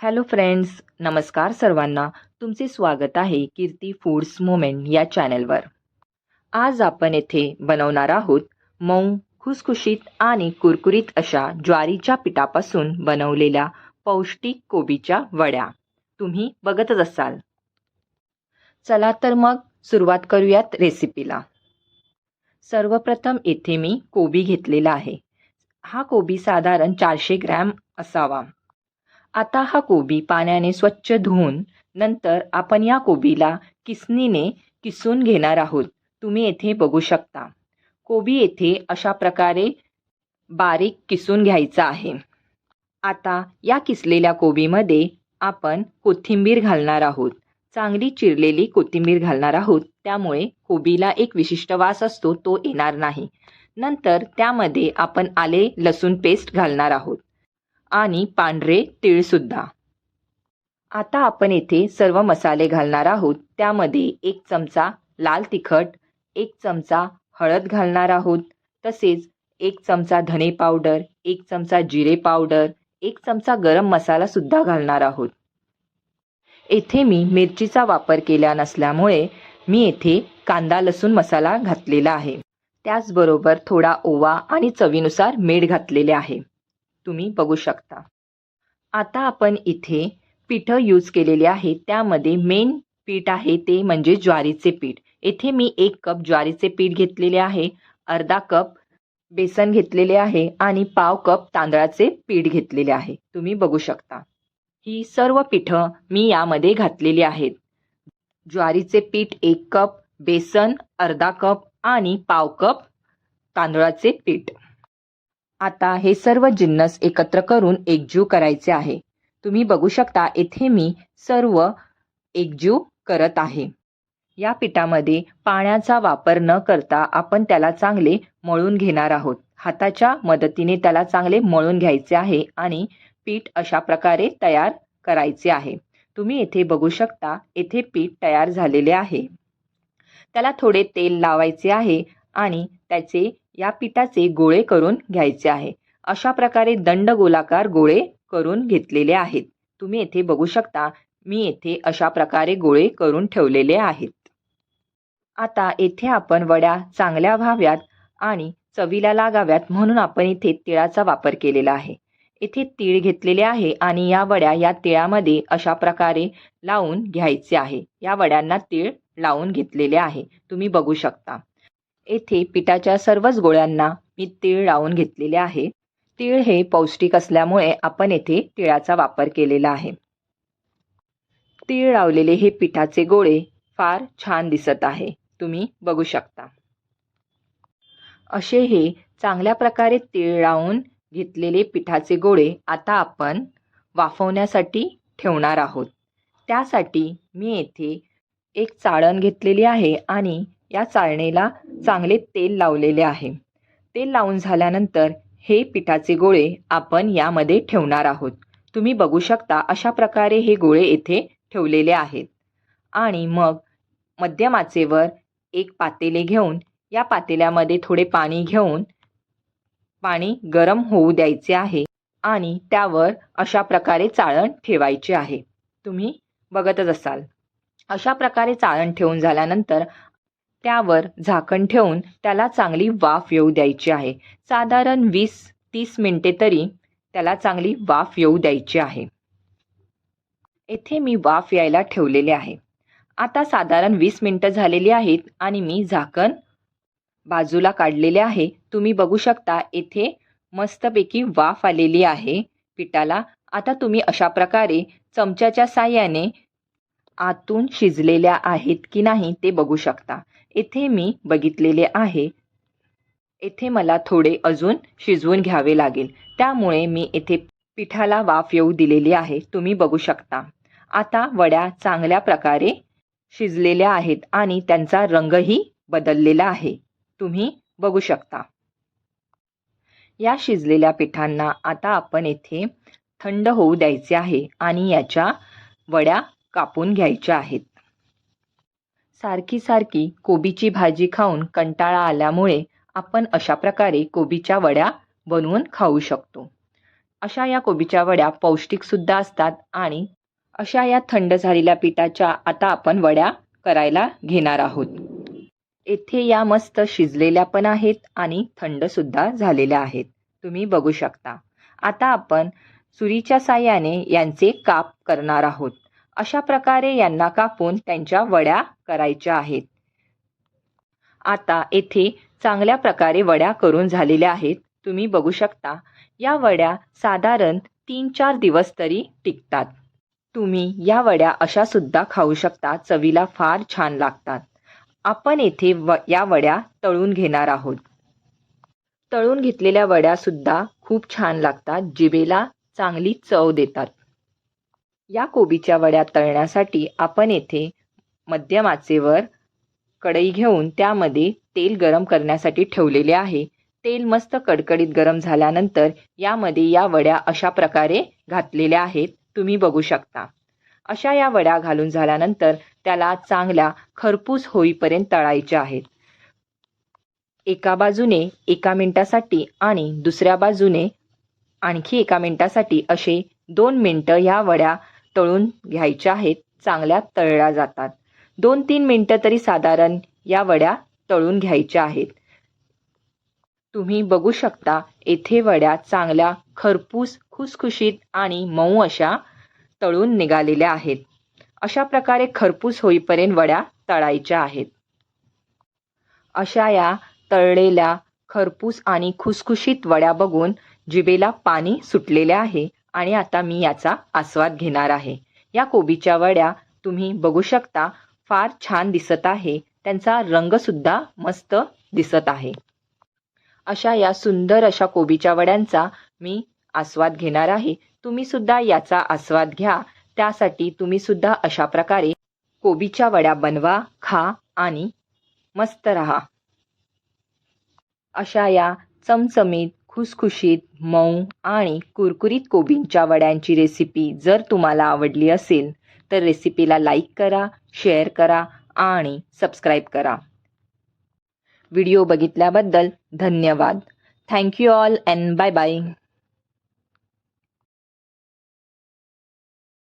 Hello friends नमस्कार सर्वांना. तुमचे स्वागत आहे कीर्ती फूड्स मोमेंट या चॅनलवर आज आपण येथे बनवणार आहोत मऊ खुसखुशीत आणि कुरकुरीत अशा ज्वारीच्या पिठापासून बनवलेल्या पौष्टिक कोबीच्या वड्या. तुम्ही बघतच असाल. चला तर मग सुरुवात करूयात रेसिपीला सर्वप्रथम येथे मी कोबी घेतलेला आहे. हा कोबी साधारण चारशे ग्रॅम असावा. आता हा कोबी पाण्याने स्वच्छ धुवून नंतर आपण या कोबीला किसनीने किसून घेणार आहोत. तुम्ही येथे बघू शकता. कोबी येथे अशा प्रकारे बारीक किसून घ्यायचा आहे. आता या किसलेल्या कोबीमध्ये आपण कोथिंबीर घालणार आहोत. चांगली चिरलेली कोथिंबीर घालणार आहोत. त्यामुळे कोबीला एक विशिष्ट वास असतो तो येणार नाही. नंतर त्यामध्ये आपण आले लसूण पेस्ट घालणार आहोत. आणि पांढरे तीळसुद्धा आता आपण येथे सर्व मसाले घालणार आहोत. त्यामध्ये एक चमचा लाल तिखट एक चमचा हळद घालणार आहोत. तसेच एक चमचा धने पावडर एक चमचा जिरे पावडर एक चमचा गरम मसालासुद्धा घालणार आहोत. येथे मी मिरचीचा वापर केला नसल्यामुळे मी येथे कांदा लसूण मसाला घातलेला आहे. त्याचबरोबर थोडा ओवा आणि चवीनुसार मीठ घातलेले आहे. तुम्ही बघू शकता. आता आपण इथे पिठं यूज केलेले आहे त्यामध्ये मेन पीठ आहे ते म्हणजे ज्वारीचे पीठ. येथे मी एक कप ज्वारीचे पीठ घेतलेले आहे अर्धा कप बेसन घेतलेले आहे आणि पाव कप तांदळाचे पीठ घेतलेले आहे. तुम्ही बघू शकता. ही सर्व पिठं मी यामध्ये घातलेली आहेत. ज्वारीचे पीठ एक कप बेसन अर्धा कप आणि पाव कप तांदळाचे पीठ. आता हे सर्व जिन्नस एकत्र करून एकजीव करायचे आहे. तुम्ही बघू शकता येथे मी सर्व एकजीव करत आहे. या पिठामध्ये पाण्याचा वापर न करता आपण त्याला चांगले मळून घेणार आहोत. हाताच्या मदतीने त्याला चांगले मळून घ्यायचे आहे आणि पीठ अशा प्रकारे तयार करायचे आहे. तुम्ही येथे बघू शकता येथे पीठ तयार झालेले आहे. त्याला थोडे तेल लावायचे आहे आणि त्याचे या पिठाचे गोळे करून घ्यायचे आहे. अशा प्रकारे दंड गोलाकार गोळे करून घेतलेले आहेत. तुम्ही येथे बघू शकता मी येथे अशा प्रकारे गोळे करून ठेवलेले आहेत. आता येथे आपण वड्या चांगल्या व्हाव्यात आणि चवीला लागाव्यात म्हणून आपण इथे तिळाचा वापर केलेला आहे. येथे तीळ घेतलेले आहे आणि या वड्या या तिळामध्ये अशा प्रकारे लावून घ्यायचे आहे. या वड्यांना तीळ लावून घेतलेले आहे. तुम्ही बघू शकता. येथे पिठाच्या सर्वच गोळ्यांना मी तीळ लावून घेतलेले आहे. तीळ हे पौष्टिक असल्यामुळे आपण येथे तिळाचा वापर केलेला आहे. तीळ लावलेले हे पिठाचे गोळे फार छान दिसत आहे. तुम्ही बघू शकता. असे हे चांगल्या प्रकारे तीळ लावून घेतलेले पिठाचे गोळे आता आपण वाफवण्यासाठी ठेवणार आहोत. त्यासाठी मी येथे एक चाळण घेतलेली आहे आणि या चाळणीला चांगले तेल लावलेले आहे. तेल लावून झाल्यानंतर हे पिठाचे गोळे आपण यामध्ये ठेवणार आहोत. तुम्ही बघू शकता अशा प्रकारे हे गोळे येथे ठेवलेले आहेत. आणि मग मध्यमाचेवर एक पातेले घेऊन या पातेल्यामध्ये थोडे पाणी घेऊन पाणी गरम होऊ द्यायचे आहे आणि त्यावर अशा प्रकारे चाळण ठेवायचे आहे. तुम्ही बघतच असाल. अशा प्रकारे चाळण ठेवून झाल्यानंतर त्यावर झाकण ठेवून त्याला चांगली वाफ येऊ द्यायची आहे. साधारण वीस तीस मिनटे तरी त्याला चांगली वाफ येऊ द्यायची आहे. येथे मी वाफ यायला ठेवलेले आहे. आता साधारण वीस मिनटं झालेली आहेत आणि मी झाकण बाजूला काढलेले आहे. तुम्ही बघू शकता येथे मस्तपैकी वाफ आलेली आहे पिठाला. आता तुम्ही अशा प्रकारे चमच्याच्या साह्याने आतून शिजलेल्या आहेत की नाही ते बघू शकता. येथे मी बघितलेले आहे. येथे मला थोडे अजून शिजवून घ्यावे लागेल. त्यामुळे मी येथे पिठाला वाफ येऊ दिलेली आहे. तुम्ही बघू शकता. आता वड्या चांगल्या प्रकारे शिजलेल्या आहेत आणि त्यांचा रंगही बदललेला आहे. तुम्ही बघू शकता. या शिजलेल्या पिठांना आता आपण येथे थंड होऊ द्यायचे आहे आणि याच्या वड्या कापून घ्यायच्या आहेत. सारखी सारखी कोबीची भाजी खाऊन कंटाळा आल्यामुळे आपण अशा प्रकारे कोबीच्या वड्या बनवून खाऊ शकतो. अशा या कोबीच्या वड्या पौष्टिकसुद्धा असतात आणि अशा या थंड झालेल्या पिठाच्या आता आपण वड्या करायला घेणार आहोत. येथे या मस्त शिजलेल्या पण आहेत आणि थंडसुद्धा झालेल्या आहेत. तुम्ही बघू शकता. आता आपण सुरीच्या साह्याने यांचे काप करणार आहोत. अशा प्रकारे यांना कापून त्यांच्या वड्या करायच्या आहेत. आता येथे चांगल्या प्रकारे वड्या करून झालेल्या आहेत. तुम्ही बघू शकता या वड्या साधारण तीन चार दिवस तरी टिकतात. तुम्ही या वड्या अशा सुद्धा खाऊ शकता चवीला फार छान लागतात. आपण येथे व या वड्या तळून घेणार आहोत. तळून घेतलेल्या वड्या सुद्धा खूप छान लागतात जिबेला चांगली चव देतात. या कोबीच्या वड्या तळण्यासाठी आपण येथे मध्यम आचेवर कढई घेऊन त्यामध्ये तेल गरम करण्यासाठी ठेवलेले आहे. तेल मस्त कडकडीत गरम झाल्यानंतर यामध्ये या वड्या अशा प्रकारे घातलेल्या आहेत. तुम्ही बघू शकता. अशा या वड्या घालून झाल्यानंतर त्याला चांगल्या खरपूस होईपर्यंत तळायच्या आहेत. एका बाजूने एका मिनिटासाठी आणि दुसऱ्या बाजूने आणखी एका मिनिटासाठी असे दोन मिनटं ह्या वड्या तळून घ्यायच्या आहेत चांगल्या तळल्या जातात. दोन तीन मिनटं तरी साधारण या वड्या तळून घ्यायच्या आहेत. तुम्ही बघू शकता येथे वड्या चांगल्या खरपूस खुसखुशीत आणि मऊ अशा तळून निघालेल्या आहेत. अशा प्रकारे खरपूस होईपर्यंत वड्या तळायच्या आहेत. अशा या तळलेल्या खरपूस आणि खुसखुशीत वड्या बघून जिभेला पाणी सुटलेले आहे. आणि आता मी याचा आस्वाद घेणार आहे. या कोबीच्या वड्या तुम्ही बघू शकता फार छान दिसत आहे. त्यांचा रंगसुद्धा मस्त दिसत आहे. अशा या सुंदर अशा कोबीच्या वड्यांचा मी आस्वाद घेणार आहे. तुम्ही सुद्धा याचा आस्वाद घ्या. त्यासाठी तुम्ही सुद्धा अशा प्रकारे कोबीच्या वड्या बनवा खा आणि मस्त रहा. अशा या चमचमीत खुसखुशीत मऊ आणि कुरकुरीत कोबींच्या वड्यांची रेसिपी जर तुम्हाला आवडली असेल तर रेसिपीला लाईक करा शेअर करा आणि सबस्क्राईब करा. व्हिडिओ बघितल्याबद्दल धन्यवाद. Thank you all and bye bye